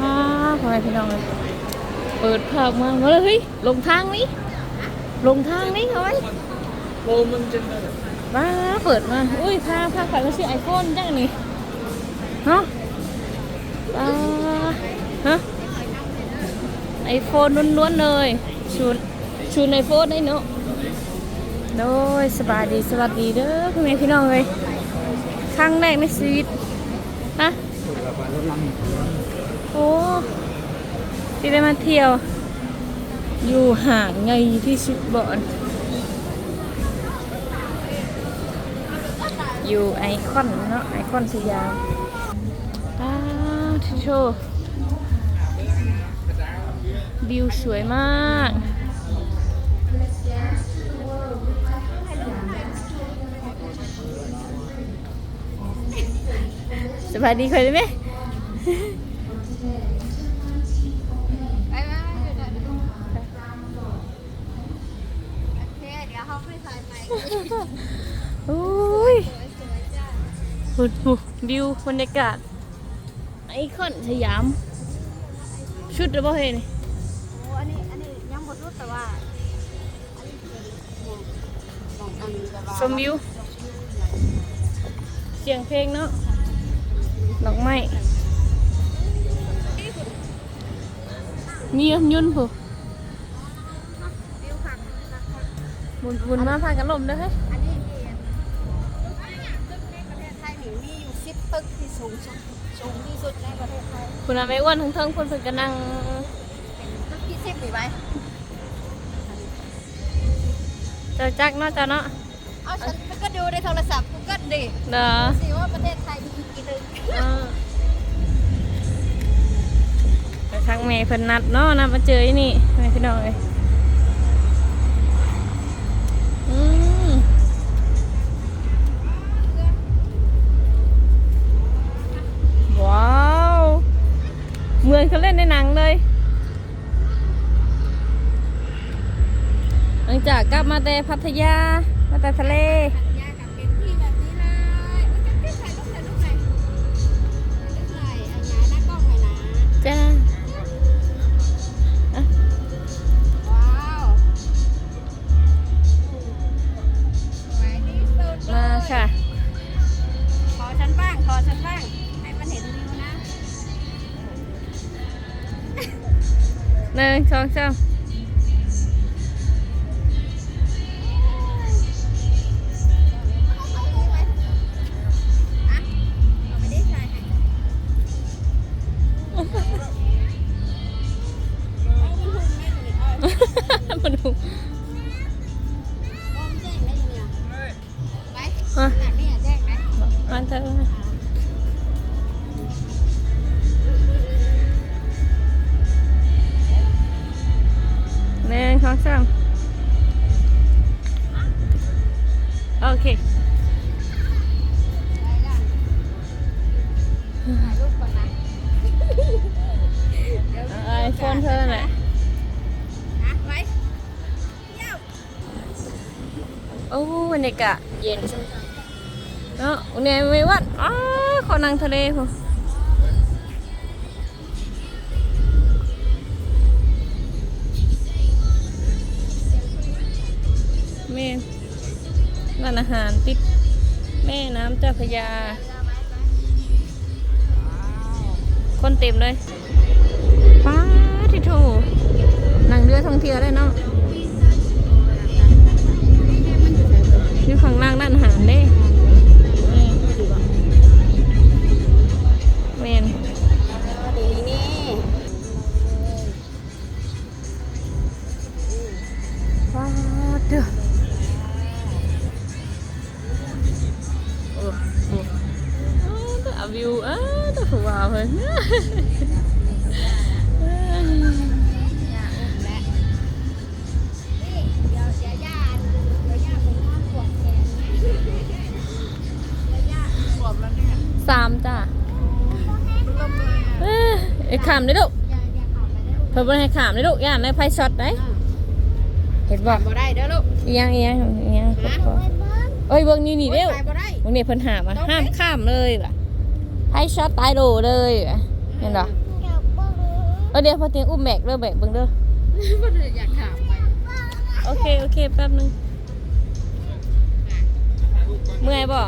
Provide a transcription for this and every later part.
พ่อแม่พี่น้องเลยเปิดภาพมามาเลยเฮ้ยลงทางนี้ลงทางนี้เขาไว้โลมันจะได้มาเปิดมา อุ้ยพาพาข่อยมาซื้อไอโฟนจังนี่เนาะอ่าฮะไอโฟนล้วนๆเลยชูนชูนไอโฟนได้เนาะโดยสบายดีสวัสดีเด้อพ่อแม่พี่น้องเลยครั้งแรกในชีวิตฮะ โอ้ที่ได้มาเที่ยว อยู่ห่างไงที่สุดบอนอยู่ไอคอนเนาะไอคอนสยามอ้าวทิโชว์วิวสวยมากสบายดีเคยได้ไหม ไปไปไปเดี๋ยวเดี๋ยวเดี๋ยวโอเคเดี๋ยวเขาไปถ่ายใหม่ โอ้ยสวยๆจ้าหุ่นหูวิวบรรยากาศ ไอคอนสยาม ชุดหรือเปล่าเฮ้ยนี่โอ้อันนี้อันนี้ยังบ่รู้แต่ว่าอันนี้เป็นเนี่ยของอันนี้แบบว่าชมวิว เสียงเพลงเนาะดอกไม้มียุ่นผู้ วิวฝั่งฝั่งฝั่ง บุญบุญมาพากันลมด้อเฮ้ยอันนี้ที่ตึกในประเทศไทยนี่มีอยู่สิบตึกที่สูงสุดสูงที่สุดในประเทศไทย คุณอาไม่อ้วนทั้งเทิงคนเพิ่นก็นั่งเป็นตึกที่สิบมีไหมเจ้าจักเนาะเจ้าเนาะเอาฉันก็ดูในโทรศัพท์กูก็ดิเด้อสิว่าประเทศไทยมีกี่ตึกออไปทางเมย์เพิ่นนัดเนาะนัดมาเจอไอ้นี่แม่พี่น้องเอ้ย ว้าวเหมือนเขาเล่นในหนังเลย หลังจากกลับมาแต่พัทยา มาแต่ทะเลสัญญากับเป็นที่แบบนี้เลยอุ้ยจะถ่ายรูปถ่ หนึ่งสองสาม โอเคไปล่ะถ่ายรูปก่อนนะเดี๋ยวไอโฟนเธอแหละอะไว้เที่ยวโอ้บรรยากาศเย็นจังเนาะเนี่ยไม่วัดอ้าขอนั่งทะเลพอแม่ ร้านอาหารติดแม่น้ำเจ้าพยา คนเต็มเลยป้าทิโถนั่งเรือท่องเที่ยวได้เนาะอยู่ข้างล่างด้านอาหารเด้ามได้ลูกอย่าอย่าเข้าไปได้ลูกเพิ่นบ่ให้ขามได้ลูกย่านได้ไฟช็อตได้เห็นบ่บ่ได้เด้อลูกอีหยังอีหยังอีหยังกดคอเอ้ยเบิ่งนี่นี่เด้วไปบ่ได้เบิ่งนี่เพิ่นหามอะห้ามข้ามเลยว่ะไฟช็อตตายโดเลยว่ะเห็นบ่อย่าเบิ่งเออเดี๋ยวพอเตียงอุ้มแบกเด้อแบกเบิ่งเด้อก็เลยอยากถามไปโอเคโอเคแป๊บนึงเมื่อยบ่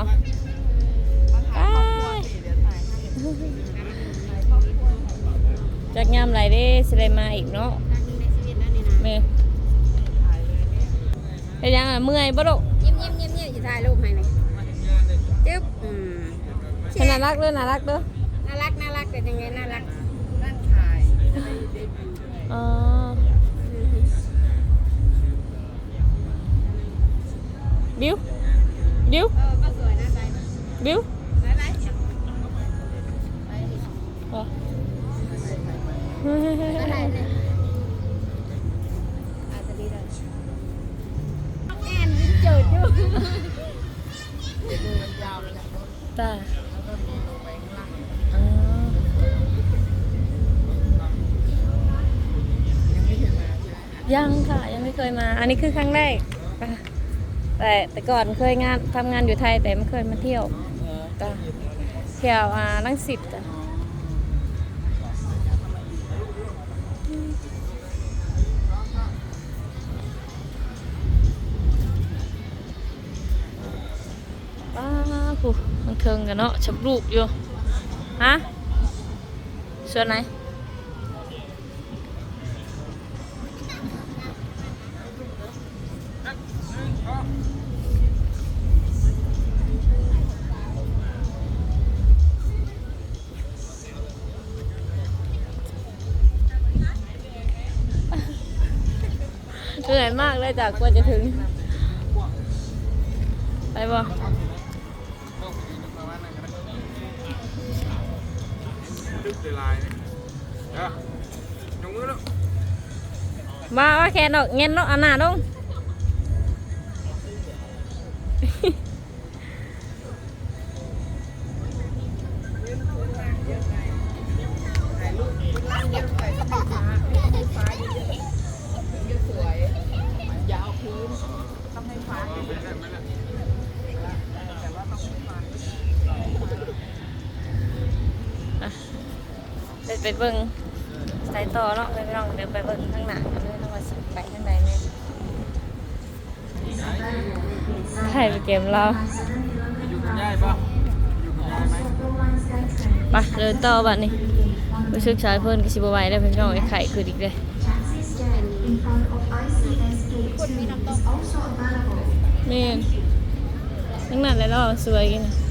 ไป จากยามไหลเด้สิได้มาอีกเนาะครั้งหนึงในชีวิตนั่นนี่นะแม่เฮ็ดยังอะเมื่อยบ่ลูกยิ้มยิ้มยิ้มยิ้มจะถ่ายรูปให้ไหมจึ๊บอืมขนาดรักเด้อน่ารักเด้อน่ารักน่ารักเป็นยังไงน่ารักอ๋อบิวบิวเออก็สวยนะไปบิว ไปไป อ๋อ ก็ได้เลยอาจจะดีเลยแอนยิ้มเจิดอยู่ตาอ๋อยังค่ะยังไม่เคยมา อันนี้คือครั้งแรกค่ะแต่แต่ก่อนเคยงานทำงานอยู่ไทยแต่ไม่เคยมาเที่ยวจ้ะเที่ยวอ่าลังสิต เคิงกันเนาะชับลูกอยู่ฮะส่วนไหนเหนื่อยมากเลยจากกว่าจะถึง ไปบ่ เลยลายเด้อจงมือแล้วมาว่าแค่นอกเงินนาะอันหนาลง ไปเบิ่งสายต่อเนาะไปลองเดินไปเบิ่งข้างหน้ากันเลยต้องมาสิไปข้างในเนี่ถ่ายไปเกมเราอยู่กับยายป่ะอยู่กับยายไหมไปเดินต่อบัดนี้รู้สึกชายเพิ่นก็สิบ่ไหวแล้เพิ่นน้องไอ้ไข่คืออีกเลยนี่นทั้งนั้นเลยเนาะสวยกันนะ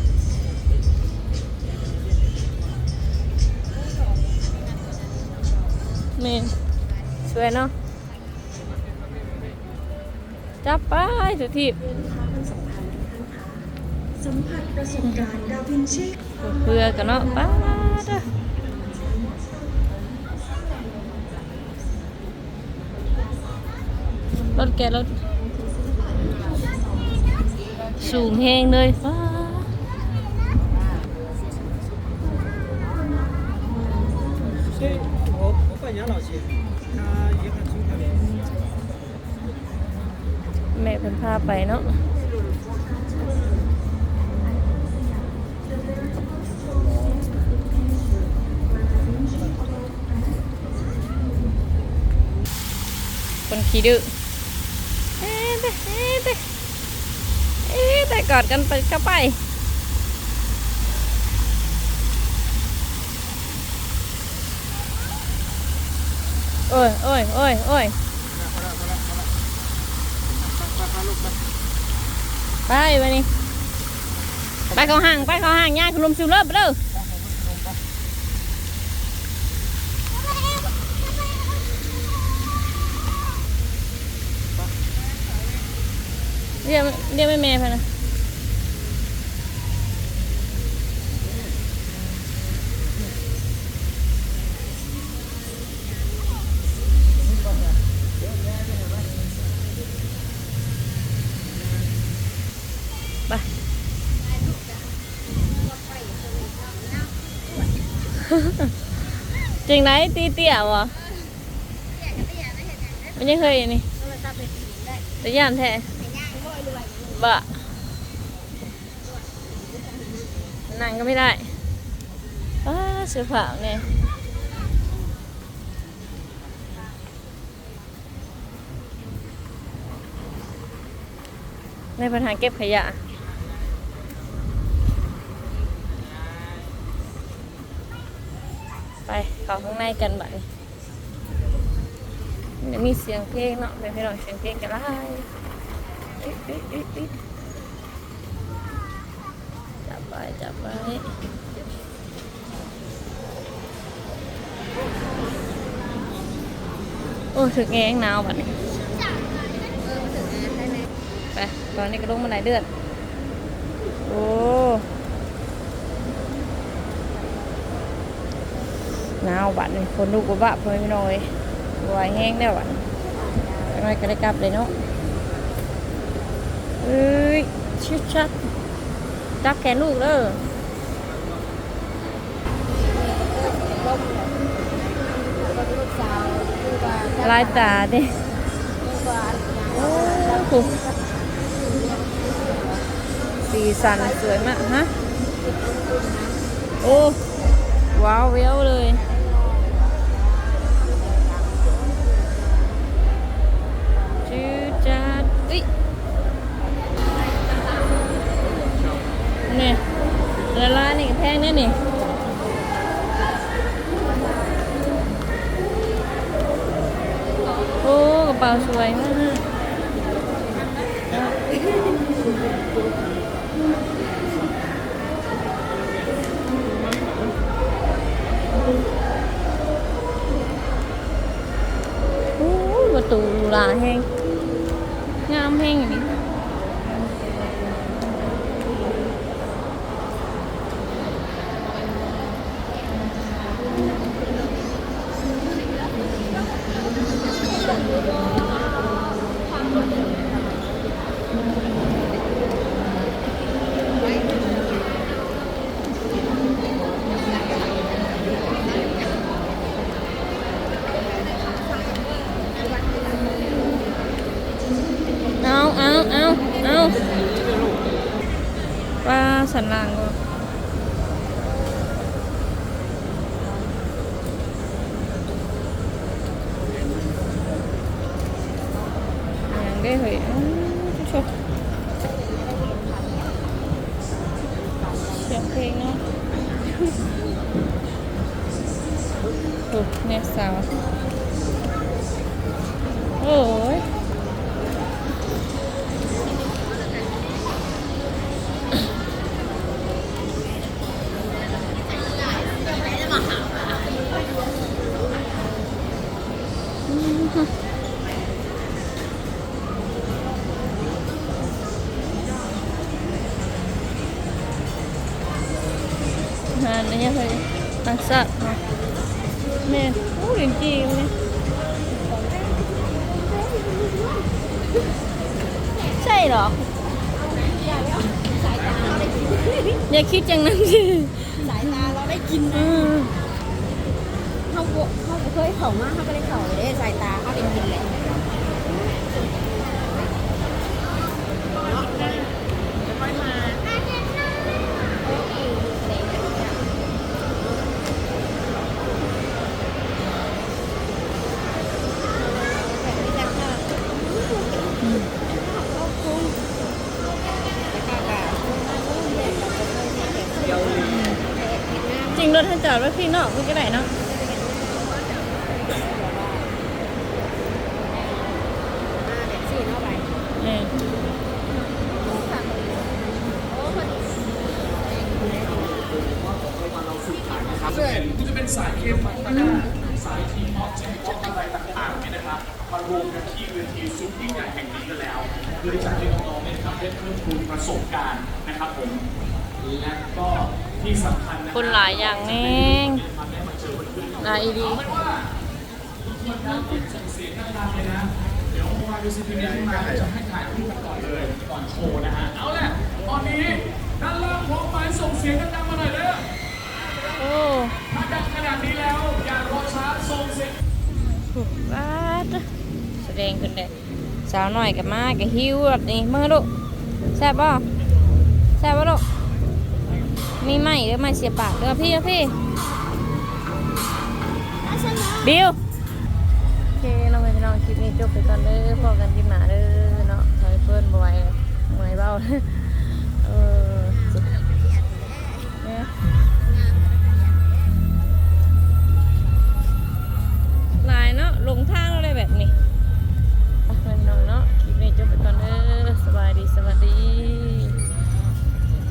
แม่นสวยเนาะจับไปสุทีบสัมผัสประสบการณ์ดาวินชีเพื่อกันเนาะป้าเด้อรถแกรถสูงแหงเลยป้า 我我扮养老钱，他也很出特别。 แม่เพิ่นพาไปเนาะคนขี้ดื้อเอ๊ะเด้เอ๊ะเด้เอ๊ะแต่กอดกันไปก็ไป โอ้ยโอ้ยโอ้ยโอ้ยไปไปนี่ไปเขาห่างไปเขาห่างย่าคุณลุมซิวเลิฟไปเด้อเรียกเรียกไม่เมย์พนะ จริงไหนตีเตี่ยวะมันยังเคยอย่างนี่แต่ย่านแท้บะนั่งก็ไม่ได้อ้าเสือผ่าเนี่ยในปัญหาเก็บขยะ เขาข้างในกันบัดนี้เดี๋ยวมีเสียงเพลงเนาะเป็นพี่น้องเสียงเพลงกันไล่จับไปจับไปโอ้ถึงแงงหนาวบัดนี้ไปตอนนี้ก็ลงมาไหลเดือดโอ้ หนาวบัดนี่คนลูกก็บะเพิ่นไม่น้อยบไหวแห้งแล้วบัดจังไรก็ได้กลับเลยเนาะเอ้ยชิดชัดจับแขนลูกเด้อลายตาดิโอ้สีสันสวยมากฮะ โอ้ ว้าวเว้ยวเลย จืดจัดอุ้ยเนี่ยละลายนี่แพงแน่นี่โอ้กระเป๋าสวยมากโอ้ยประตูลาแห้ง งามแห้งอย่างนี้เอาเอาเอาเอาปลาสันหลังก็ ยังได้เหรออ้ สัตว์เนาะเนี่ยโอ้ยจริงๆเลยใช่เหรออย่าคิดอย่างนั้นสิสายตาเราได้กินอืมเขาบเขาเคยเข่ามากเขาก็ได้เข่าเลยสายตาเขาได้กินเลย อดไว้พี่นอกมันก็ได้เนาะสี่เท่าไหร่เออก็จะเป็นสายเข้มสายทีออกเฉพาะอะไรต่างๆเนี่ยนะครับมารวมกันที่เวทีซุปยิ่งใหญ่แห่งนี้กันแล้วเพื่อที่จะให้น้องๆเนี่ยนะครับได้เพิ่มพูนประสบการณ์นะครับผมและก็ที่สำ คัญนะคนหลายอย่างแน่งหลายอีดีไม่ว่ามันน่าเปลี่ยนส่งเสียงดังๆเลยนะเดี๋ยววายดูซีพีนี้มาจะให้ถ่ายรูปกันก่อนเลยก่อนโชว์นะฮะเอาแหละตอนนี้ด้านล่างพร้อมไหมส่งเสียงดังๆมาหน่อยเด้อโอ้ถ้าดังขนาดนี้แล้วอย่ารอช้าส่งเสียงถูกบาดแสดงขึ้นเลยสาวหน่อยกับมากับหิวแบบนี้เมื่อลูกแซ่บป่ะแซ่บป่ะลูก มีไหมเด้อไมาเสียบปากเด้อพี่เด้อพี่บิวโอเคนอเพื่อนน้องคลิปนี้จบไปก่อนเด้พอกันคลิปหนาเด้เนาะถอยเพิ่นบ่ไหวม่ยเบ้าเออนี่ลายเนาะลงทางเราเลยแบบนี้เพื่อนน้องเนาะคลิปนี้จบไปก่อนเด้อสวัสดีสวัสดี